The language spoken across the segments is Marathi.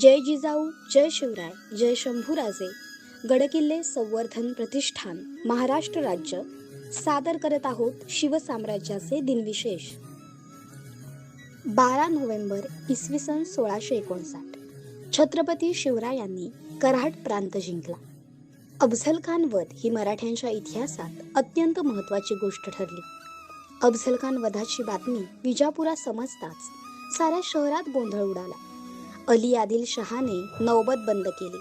जय जिजाऊ जय शिवराय जय शंभूराजे. गडकिल्ले संवर्धन प्रतिष्ठान महाराष्ट्र राज्य. सादर करत आहोत शिवसाम्राज्याचे दिनविशेष. बारा नोव्हेंबर इसवी सन सोळाशे एकोणसाठ. छत्रपती शिवरायांनी कराड प्रांत जिंकला. अफझल खान वध ही मराठ्यांच्या इतिहासात अत्यंत महत्त्वाची गोष्ट ठरली. अफझल खान वधाची बातमी विजापुरात समजताच साऱ्या शहरात गोंधळ उडाला. अली आदिल शहाने नौबत बंद केली.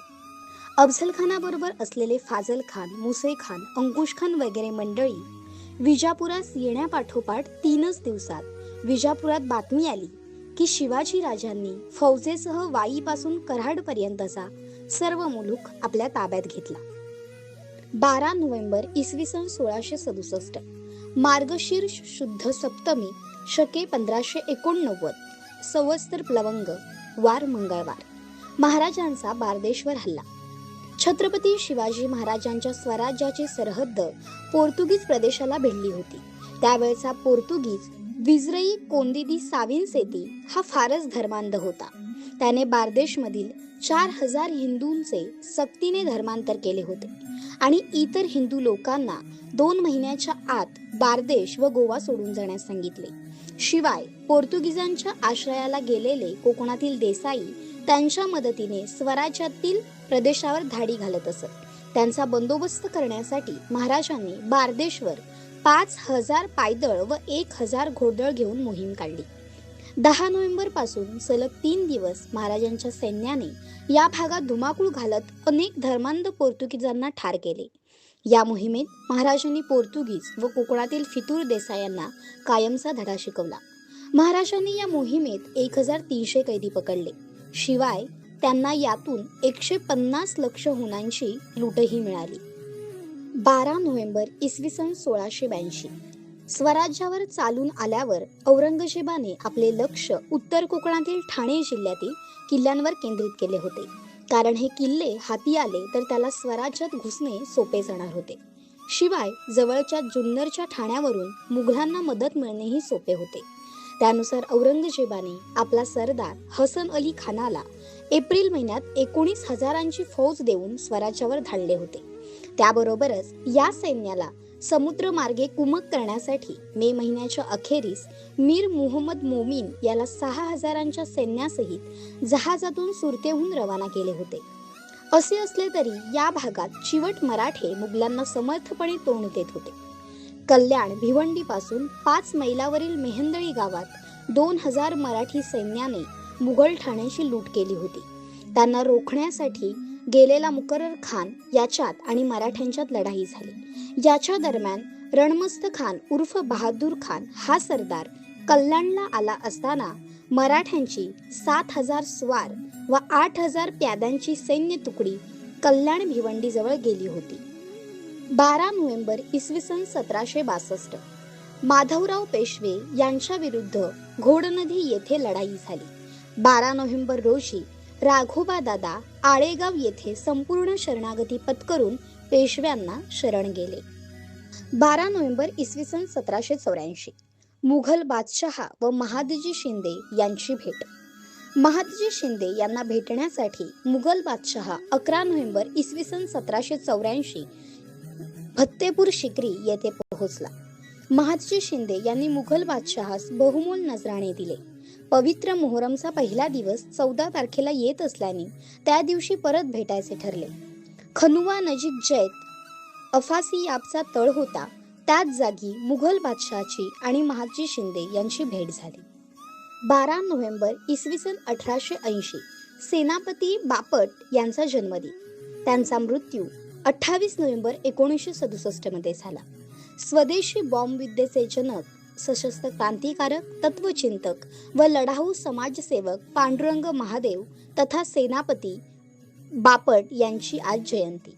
अफझल खानाबरोबर असलेले फाजल खान मुसे खान अंकुश खान वगैरे मंडळी विजापुरास येण्यापाठोपाठ तीनच दिवसात विजापुरात बातमी आली की शिवाजी राजांनी फौजेसह वाईपासून कराडपर्यंतचा सर्व मुलूक आपल्या ताब्यात घेतला. बारा नोव्हेंबर इसवी सन सोळाशे सदुसष्ट मार्गशीर्ष शुद्ध सप्तमी शके पंधराशे एकोणनव्वद सवस्तर प्लवंग वार मंगळवार. महाराजांचा बारदेशवर हल्ला. छत्रपती शिवाजी महाराजांच्या स्वराज्याची सरहद्द पोर्तुगीज प्रदेशाला भिडली होती. त्यावेळचा पोर्तुगीज विजरई कोंदिदी साविनसेती हा फारच धर्मांध होता. त्याने बार्देशमधील चार हजार हिंदूंचे सक्तीने धर्मांतर केले होते. आणि इतर हिंदू लोकांना दोन महिन्याच्या आत बार्देश व गोवा सोडून जाण्यास सांगितले. शिवाय पोर्तुगीजांच्या आश्रयाला गेलेले कोकणातील देसाई त्यांच्या मदतीने स्वराज्यातील प्रदेशावर धाडी घालत असत. त्यांचा बंदोबस्त करण्यासाठी महाराजांनी बारदेशवर पाच हजार पायदळ व एक हजार घोडदळ घेऊन मोहीम काढली. दहा नोव्हेंबरपासून सलग तीन दिवस महाराजांच्या सैन्याने या भागात धुमाकूळ घालत अनेक धर्मांध पोर्तुगीजांना ठार केले. या मोहिमेत महाराजांनी पोर्तुगीज व कोकणातील फितूर देसायांना कायमचा धडा शिकवला. महाराजांनी या मोहिमेत एक हजार तीनशे कैदी पकडले. शिवाय त्यांना यातून एकशे पन्नास लक्ष हुनांची लूटही मिळाली. बारा नोव्हेंबर इसवी सन सोळाशे ब्याऐंशी. स्वराज्यावर चालून आल्यावर औरंगजेबाने आपले लक्ष उत्तर कोकणातील ठाणे जिल्ह्यातील किल्ल्यांवर केंद्रित केले होते. कारण हे किल्ले हाती आले तर त्याला स्वराज्यात घुसणे सोपे जाणार होते. शिवाय जवळच्या जुन्नरच्या ठाण्यावरून मुघलांना मदत मिळणेही सोपे होते. त्यानुसार औरंगजेबाने आपला सरदार हसन अली खानाला एप्रिल महिन्यात एकोणीस हजारांची फौज देऊन स्वराज्यावर धाडले होते. त्याबरोबरच या सैन्याला समुद्रमार्गे कुमक करण्यासाठी मे महिन्याच्या अखेरीस मीर मुहम्मद मोमीन याला सहा हजारांच्या सैन्यासहित जहाजातून सुरतेहून रवाना केले होते. असे असले तरी या भागात चिवट मराठे मुघलांना समर्थपणे तोंड देत होते. कल्याण भिवंडीपासून पाच मैलावरील मेहंदळी गावात दोन हजार मराठी सैन्याने मुघल ठाण्याची लूट केली होती. त्यांना रोखण्यासाठी गेलेला मुकरर खान याच्यात आणि मराठ्यांच्यात लढाई झाली. याच्या दरम्यान रणमस्त खान उर्फ बहादूर खान हा सरदार कल्याणला आला असताना मराठ्यांची सात हजार स्वार व आठ हजार प्याद्यांची सैन्य तुकडी कल्याण भिवंडीजवळ गेली होती. बारा नोव्हेंबर इसवी सन सतराशे बासष्ट माधवराव पेशवे यांच्या विरुद्ध घोडनदी येथे लढाई झाली. बारा नोव्हेंबर रोजी राघोबा दादा आळेगाव येथे संपूर्ण शरणागती पत्करून पेशव्यांना शरण गेले. बारा नोव्हेंबर इसवी सन सतराशे चौऱ्याऐंशी मुघल बादशहा व महादजी शिंदे यांची भेट. महादजी शिंदे यांना भेटण्यासाठी मुघल बादशहा अकरा नोव्हेंबर इसवी सन सतराशे चौऱ्याऐंशी फत्तेपूर शिकरी येथे पोहोचला. महादजी शिंदे यांनी मुघल बादशहास बहुमोल नजराणे दिले. पवित्र मोहरमचा पहिला दिवस चौदा तारखेला येत असल्याने त्या दिवशी परत भेटायचे ठरले. खनुवा नजीक जैत अफासी याबचा तळ होता. त्याच जागी मुघल बादशहाची आणि महाजी शिंदे यांची भेट झाली. बारा नोव्हेंबर इसवी सन अठराशे ऐंशी सेनापती बापट यांचा जन्मदिन. त्यांचा मृत्यू अठ्ठावीस नोव्हेंबर एकोणीसशे सदुसष्टमध्ये झाला. स्वदेशी बॉम्ब विद्येचे जनक सशस्त्र क्रांतिकारक तत्वचिंतक व लढाऊ समाजसेवक पांडुरंग महादेव तथा सेनापती बापट यांची आज जयंती.